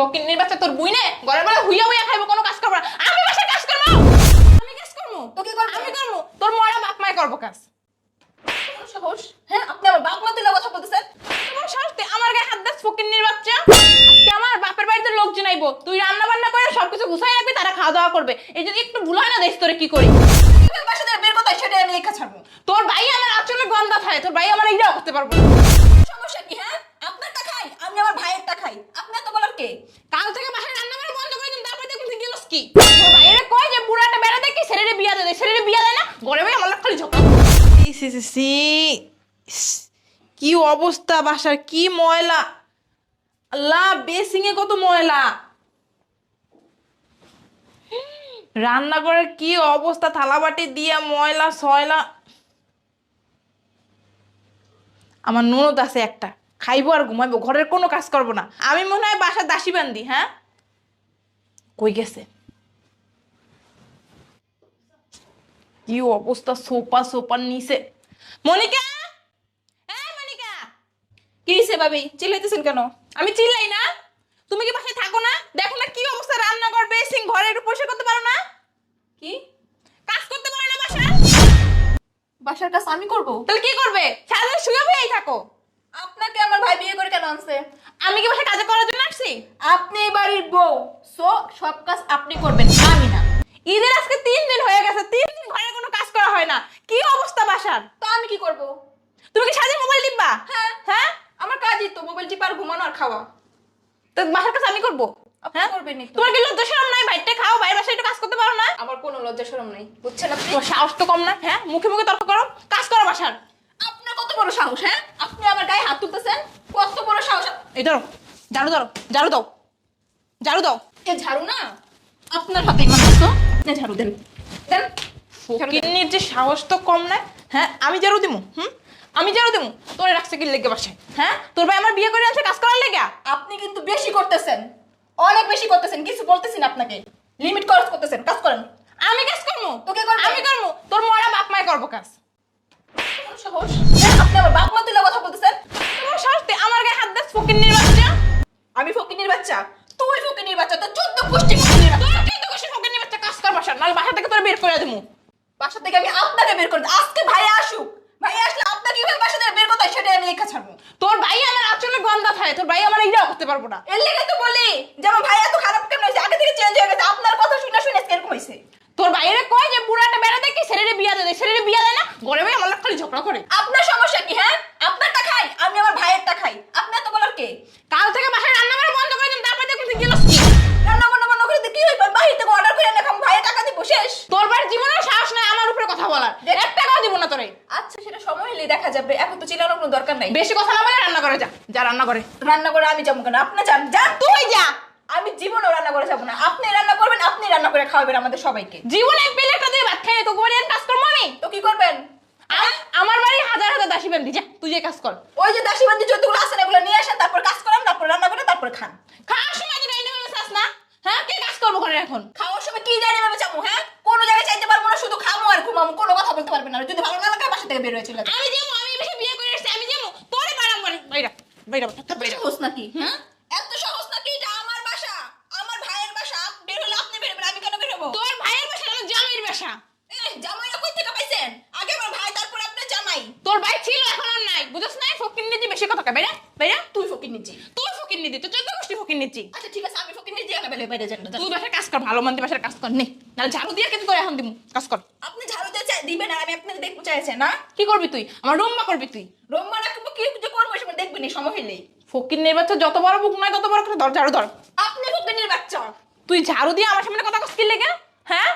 ফকিন্নির বাচ্চা তোর বুই নে? ঘরের বেলা হুইয়া হুইয়া খাইবো কোনো কাজ করব না। আমি বাসায় কাজ করব। আমি কাজ করব? তো কি করবে? আমি করব? তোর মরা বাপ মায় করব কাজ। সাহস? হ্যাঁ আপনি আমার বাপ মা তুলে কথা বলতেছেন। তোমার সাহস? তুই আমার গায়ে হাত দাস ফকিন্নির বাচ্চা আজকে আমার বাপের বাড়িতে লোকজন আইবো। তুই রান্না বান্না করে সবকিছু গুছাই রাখবি তারা খাওয়া দাওয়া করবে। এই যদি একটু ভুল হয় না তোরে কি করি। বাসা থেকে বের কথা সেটা আমি লেখা ছাড়বো। তোর ভাই আমার আচলে গন্ধা থাকে তোর ভাই আমার এইটাও করতে পারব সমস্যা খাই? আমি আমার ভাইয়েরটা খাই। আপনার তো বলার কে? কাল থেকে বাসায় রান্না বন্ধ করে দিন, তারপরে দেখুন গেলস কি? কয় যে বুড়াটা বেড়া দেখি ছেলেরে বিয়া দে ছেলেরে বিয়া দেয় না? ভাই আমার খালি সি কি অবস্থা বাসার, কি ময়লা। আল্লাহ, বেসিংয়ে কত ময়লা। রান্নাঘরের কি অবস্থা, থালাবাটি দিয়ে ময়লা, সয়লা। আমার ননদ আছে একটা। খাইবো আর ঘুমাইবো ঘরের কোনো কাজ করব না। আমি মনে হয় বাসার দাসী বান্দি হ্যাঁ? কই গেছে? কি অবস্থা সোপা সোপার নিচে। মনিকা! হ্যাঁ মনিকা! কি হয়েছে ভাবি? চিল্লাইতেছেন কেন? আমি চিল্লাই না। তুমি কি বাসায় থাকো না? দেখো না কি অবস্থা রান্না করবে সিং ঘরে একটু পরিষ্কার করতে পারো না। কি? কাজ করতে পারো না বাসা বাসার কাজ আমি করব? তাহলে কি করবে? সারাদিন শুয়ে হয়েই থাকো। ভাই বিয়ে করে কেন আনছে? আমি কি বাসায় কাজে করার জন্য আসছি? আপনি এই বাড়ির বউ সো সব কাজ আপনি করবেন আমি না। ঈদের আজকে তিন দিন হয়ে গেছে তিন দিন ঘরে কোনো কাজ করা হয় না। কি অবস্থা বাসার? তো আমি কি করব? তুমি কি সারাদিন মোবাইল টিপবা? হ্যাঁ। হ্যাঁ? আমার কাজই তো মোবাইল টিপার ঘুমানো আর খাওয়া। তো বাসার কাজ আমি করব? হ্যাঁ? করবেনই তো। তোমার কি লজ্জা শরম নাই? বাইরটা খাও বাইরে বাসায় একটু কাজ করতে পারো না? আমার কোনো লজ্জা শরম নেই বুঝছেন আপনি? তোমার সাহস তো কম না হ্যাঁ? মুখে মুখে তর্ক করো কাজ করো বাসার। কত বড় সাহস হ্যাঁ? আপনি আমার গায়ে হাত তুলতেছেন? কত বড় সাহস। এই ধরো ঝাড়ু ধরো ঝাড়ু দাও ঝাড়ু দাও। এ ঝাড়ু না। আপনার হাতেই ঝাড়ু দেন দেন। যে সাহস তো কম না। হ্যাঁ আমি ঝাড়ু দিমু হুম? আমি ঝাড়ু দিমু। তোরে রাখছে কি লেগে বাসায় হ্যাঁ? তোর ভাই আমার বিয়ে করে আনছে কাজ করার লেগে। আপনি কিন্তু বেশি করতেছেন। অনেক বেশি করতেছেন কিছু বলতেছেন আপনাকে। লিমিট খরচ করতেছেন কাজ বের করে দেবো। বাসা থেকে আমি আপনাকে বের করে দেব। আজকে ভাই আসুক। ভাই আসলে আপনাকে কীভাবে বাসা থেকে বের করতে হয় সেটাই আমি লেখা ছাড়বো। তোর ভাই আমার আচলে গন্ধা থাকে তোর ভাই আমার এইটাও করতে পারব না। এর লেগে তো বলি যে আমার ভাই এত খারাপ কেন হয়েছে? আগে থেকে চেঞ্জ হয়ে গেছে। আপনার কথা শুনে শুনে এরকম হয়েছে। তোর বাইরে কয় যে বুড়াটা বেড়া দেখি ছেলেরে বিয়া দে ছেলেরে বিয়া দেয় না? ভাই আমার খালি ঝগড়া করে। আপনার সমস্যা কি? দেখা যাবে এখন তো চিলানোর কোনো দরকার নাই। বেশি কথা না বলে রান্না করে যা যা রান্না করে। রান্না করে আমি যাব কেন? আপনি যান যান। তুই যা। আমি জীবনেও রান্না করে যাব না। আপনি রান্না করবেন আপনি রান্না করে খাওয়াবেন আমাদের সবাইকে। জীবনে এক প্লেটটা দিয়ে ভাত খাই তো গোবরে কাজ করব আমি। তো কি করবেন? আমার বাড়ি হাজার হাজার দাসী বান্দি যা তুই যে কাজ কর। ওই যে দাসী বান্দি যতগুলো আছে না এগুলো নিয়ে আসেন তারপর কাজ করেন তারপর রান্না করে তারপর খান। খাওয়ার সময় তো ডাইনিং রুমে চাস না। হ্যাঁ কে কাজ করব ঘরে এখন? খাওয়ার সময় কি জানি ভাবে যাব হ্যাঁ? কোনো জায়গায় চাইতে পারব না শুধু খামো আর ঘুমামো কোনো কথা বলতে পারবেন না। যদি ভালো না থেকে বের হয়ে যাবেন। আমি যেমন আমি বেশি বিয়ে করে এসেছি আমি যেমন তোরে বাড়াম বাড়ি বাইরা বাইরা এত সহজ নাকি? হ্যাঁ? এত সহজ নাকি? এটা আমার বাসা আমার ভাইয়ের বাসা। বের হলে আপনি বের হবেন আমি কেন বের হব? তোর ভাইয়ের বাসা আমার জামাইয়ের বাসা। এই, জামাইরা কই থেকে পাইছেন? আগে আমার ভাই তারপর আপনার জামাই। তোর ভাই ছিল এখন আর নাই। বুঝছ না ফকির নিজি বেশি কথা কয়। বাইরা বাইরা। তুই ফকির নিচ্ছি তুই ফকির নিজি তো চোদ্দ গোষ্ঠী ফকির নিচ্ছি আচ্ছা ঠিক আছে আমি ফকির নিচ্ছি একা বেলে বাইরে যান তুই বাসায় কাজ কর ভালো মন্দি বাসার কাজ কর নে। নাহলে ঝাড়ু দিয়ে কিন্তু করে এখন দিমু। কাজ কর। আপনি দিবেন আর আমি আপনাকে দেখতে চাইছে না? কি করবি তুই? আমার রুম্বা করবি তুই? রোম্মা রাখব কি যে করব সেটা দেখবেন এই সময় হলেই ফকির নির্বাচন যত বড় বুক নয় তত বড় করে ধর ঝাড়ু ধর। আপনি ফকিনের বাচ্চা তুই ঝাড়ু দিয়ে আমার সামনে কথা কষ্ট লেগে? হ্যাঁ?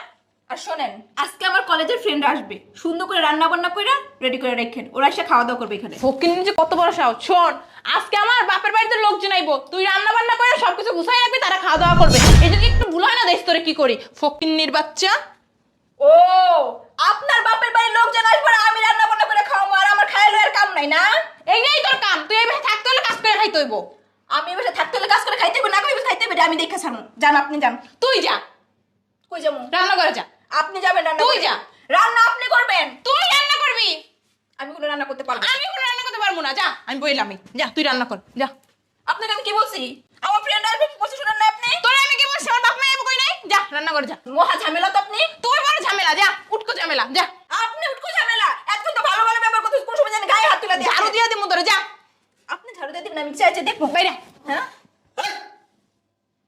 আর শোনেন আজকে আমার কলেজের ফ্রেন্ড আসবে। সুন্দর করে রান্না বান্না করে রেডি করে রাখেন ওরা এসে খাওয়া দাওয়া করবে এখানে। ফকির নিচে কত বড় সাহস। শোন আজকে আমার বাপের বাড়িতে লোকজন আইবো। তুই রান্না বান্না করে সবকিছু গুছাই রাখবি তারা খাওয়া দাওয়া করবে। এই যদি একটু ভুল হয় না দেখ তোরে কি করি। ফকিন্নির বাচ্চা আমি এবার থাকতে হলে কাজ করে খাইতে না করে খাইতে আমি দেখে ছাড়ুন আপনি যান। তুই যা। কই যাব? রান্না করে যা। আপনি যাবেন রান্না তুই যা। রান্না আপনি করবেন? তুই রান্না করবি? আমি কোনো রান্না করতে পারব আমি কোনো রান্না করতে পারব না। যা আমি যা তুই রান্না কর। যা। আপনাকে আমি কি বলছি? আমার ফ্রেন্ড আসবে বলছি না আপনি? তোরে আমি কি বলছি? আমার বাপ মা কই নাই? যা রান্না করে যা। মহা ঝামেলা তো আপনি? তোর বড় ঝামেলা যা। উটকো ঝামেলা যা। আপনি উটকো ঝামেলা আমি চাই যে দেখব বাইরে হ্যাঁ?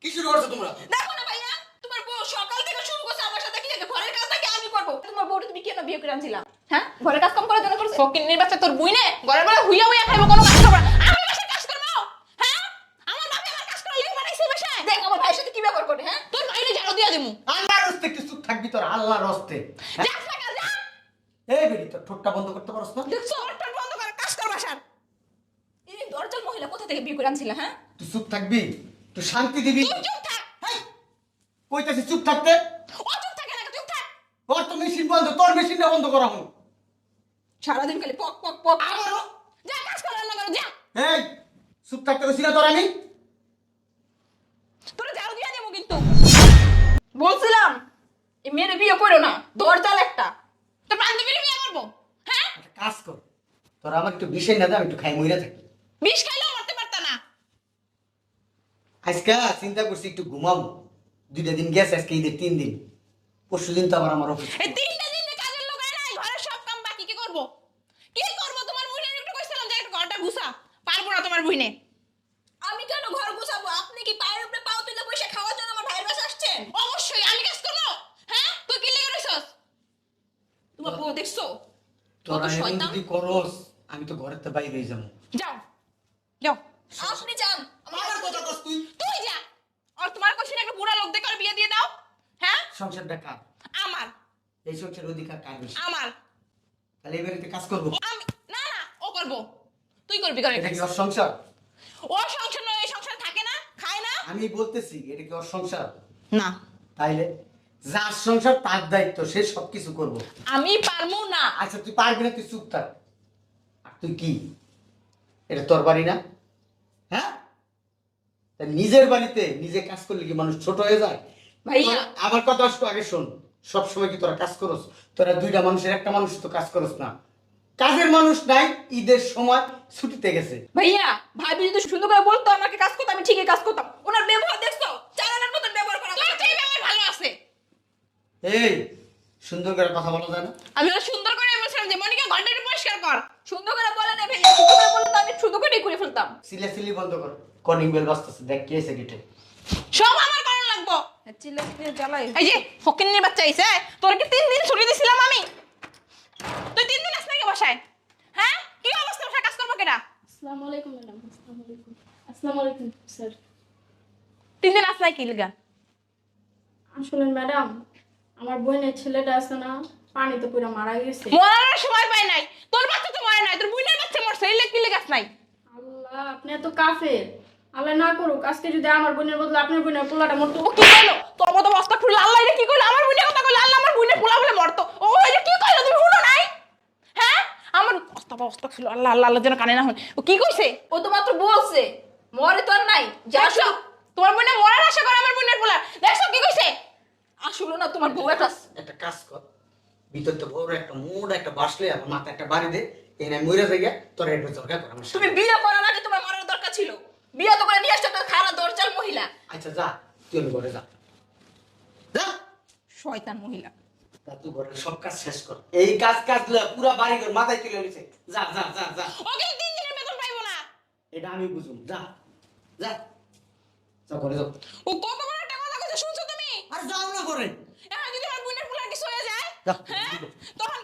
কি শুরু করছ তোমরা? দেখো না ভাইয়া তোমার বউ সকাল থেকে শুরু করছে আমার সাথে কি জানে ঘরের কাজ নাকি আমি করব? তোমার বউটা তুমি কেন বিয়ে করে হ্যাঁ? ঘরের কাজ কম করার জন্য করছে? ফকিন্নির বাচ্চা তোর বুইনে ঘরের বেলা হুইয়া হুইয়া খাইবো কোনো কাজ করবে না। বাসায় কাজ করব? হ্যাঁ? আমার বাবা আমার কাজ করা বানাইছে বাসায়। দেখ আমার ভাইয়ের সাথে কি ব্যবহার করে হ্যাঁ? তোর ঝাড়ু দিয়ে দিমু। আল্লাহর হস্তে চুপ থাকবি তোর আল্লাহর হস্তে এই বেরি তোর ঠোঁটটা বন্ধ করতে পারস না? দেখছ ওরটা বন্ধ করে কাজ কর বাসার এই দরজাল মহিলা কোথা থেকে বিয়ে করে আনছিলা হ্যাঁ? তুই চুপ থাকবি তুই শান্তি দিবি। তুই চুপ থাক? কইতাছি চুপ থাকতে? ও চুপ থাকে না চুপ থাক। ওর তো মেশিন বন্ধ তোর মেশিনটা বন্ধ করা হোক সারাদিন খালি পক পক পক। যা কাজ কর রান্না করো যা। এই চুপ থাকতে কইছি না তোর আমি? তোর ঝাড়ু দিয়ে দিমু কিন্তু। বলছিলাম এই মেয়ের বিয়ে করো না দরজাল একটা। তোর বান্ধবীর বিয়ে করব হ্যাঁ? কাজ কর। তোর আমার একটু বিষয় না দে আমি একটু খাই মইরা থাকি বিষ খাইলেও মরতে পারতা না আজকে চিন্তা করছি একটু ঘুমাবো। দুইটা দিন গেছে আজকে ঈদের তিন দিন। পরশু দিন তো আবার আমার অফিস এই তিনটা দিন কাজের লোক আয় নাই ঘরের সব কাম বাকি কি করব? কি করব? তোমার বুইনের একটু কইছিলাম যে একটু ঘরটা গুছা। পারব না তোমার বুইনে। আমি কেন ঘর গুছাবো? আপনি কি পায়ের উপরে পাও তুলে বসে খাওয়ার জন্য আমার ভাইয়ের বাসা আসছেন? অবশ্যই আমি কাজ করব। হ্যাঁ? তুই কি লেগে রইছস? তোমার বউ দেখছ? তোরা এমন যদি করস আমি তো ঘরের তো বাইরে যাব। যাও। যাও। আপনি যান আমার কথা কস তুই। তুই যা। আর তোমার কইছিস একটা বুড়া লোক দেখে বিয়ে দিয়ে দাও হ্যাঁ? সংসারটা কার? আমার। এই সংসার অধিকার কার বেশি? আমার। তাহলে বাড়িতে কাজ করব? আমি না না ও করব। তুই করবি করে এটা কি ওর সংসার? ও সংসার নয় এই সংসার থাকে না খায় না। আমি বলতেছি এটা কি ওর সংসার? না। তাইলে যার সংসার তার দায়িত্ব সে সবকিছু করব। আমি পারমু না। আচ্ছা তুই পারবি না তুই চুপ থাক। আর তুই কি? এটা তোর বাড়ি না? হ্যাঁ? নিজের বাড়িতে নিজে কাজ করলে কি মানুষ ছোট হয়ে যায়? আমার কথা একটু আগে শোন। সব সময় কি তোরা কাজ করস? তোরা দুইটা মানুষের একটা মানুষ তো কাজ করস না। কাজের মানুষ নাই ঈদের সময় ছুটিতে গেছে। ভাইয়া ভাবি যদি সুন্দর করে বলতো আমাকে কাজ করতো আমি ঠিকই কাজ করতাম। ওনার ব্যবহার দেখছ? চালানোর মতন ব্যবহার করা। ভালো আছে। এই সুন্দর করে কথা বলা যায় না? আমি সিলে সিলি বন্ধ কর। কলিং বেল বাজতেছে দেখ কে এসে গেটে। সব আমার কারণ লাগবো। চিল্লা চিল্লা জ্বালাই। এই যে ফকিনের বাচ্চা আইছে তোর কি তিন দিন ছুটি দিছিলাম আমি? তুই তিন দিন আসলে কি বাসায়? হ্যাঁ? কি অবস্থা বাসায় কাজ করব কেনা আসসালামু আলাইকুম ম্যাডাম। আসসালামু আলাইকুম। আসসালামু আলাইকুম স্যার। তিন দিন আসলাই কি লিগা? আসলে ম্যাডাম আমার বোনের ছেলেটা আছে না পানিতে পুরো মারা গেছে। মরার সময় পায় নাই। তোর বাচ্চা তো মরে নাই তোর বুইনের বাচ্চা মরছে এই লেগ কি লেগাস নাই? আল্লাহ আপনি এত কাফের। আল্লাহ না করুক আজকে যদি আমার বোনের বদলে আপনার বোনের পোলাটা মরতো ও কি কইলো তোর মতো বস্তা খুলে আল্লাহ এটা কি কইলো আমার বুইনের কথা কইলো আল্লাহ আমার বুইনের পোলা বলে মরতো। ও এটা কি কইলো? তুমি শুনো নাই? হ্যাঁ? আমার বস্তা বস্তা ছিল আল্লাহ আল্লাহ আল্লাহ যেন কানে না হন ও কি কইছে? ও তো মাত্র বলছে মরে তো আর নাই যা তোমার বোনে মরার আশা করে আমার বোনের পোলা। দেখছ কি কইছে? আসলো না তোমার বউ একটা একটা কাজ কর ভিতর তো বড় একটা মোড় একটা বাসলে আমার মাথা একটা বাড়ি দে এখানে মরে যাই তোর একটু দরকার কর আমার তুমি বিয়ে করার আগে তোমার মারার দরকার ছিল। বিয়ে তো করে নিয়ে আসছো একটা খারাপ দরজাল মহিলা। আচ্ছা যা তুই ঘরে যা। যা। শয়তান মহিলা। তা তুই ঘরের সব কাজ শেষ কর। এই কাজ কাজ পুরো বাড়ি ঘর মাথায় তুলে নিছে। যা যা যা যা। ও কিন্তু তিন দিনের বেতন পাইবো না। এটা আমি বুঝুম। যা যা। যা ঘরে যাও ও কত বড় একটা কথা কইছে শুনছো তুমি? আর যাও না ঘরে। এখন যদি আমার বোনের পোলা কিছু হয়ে যায় হ্যাঁ। তখন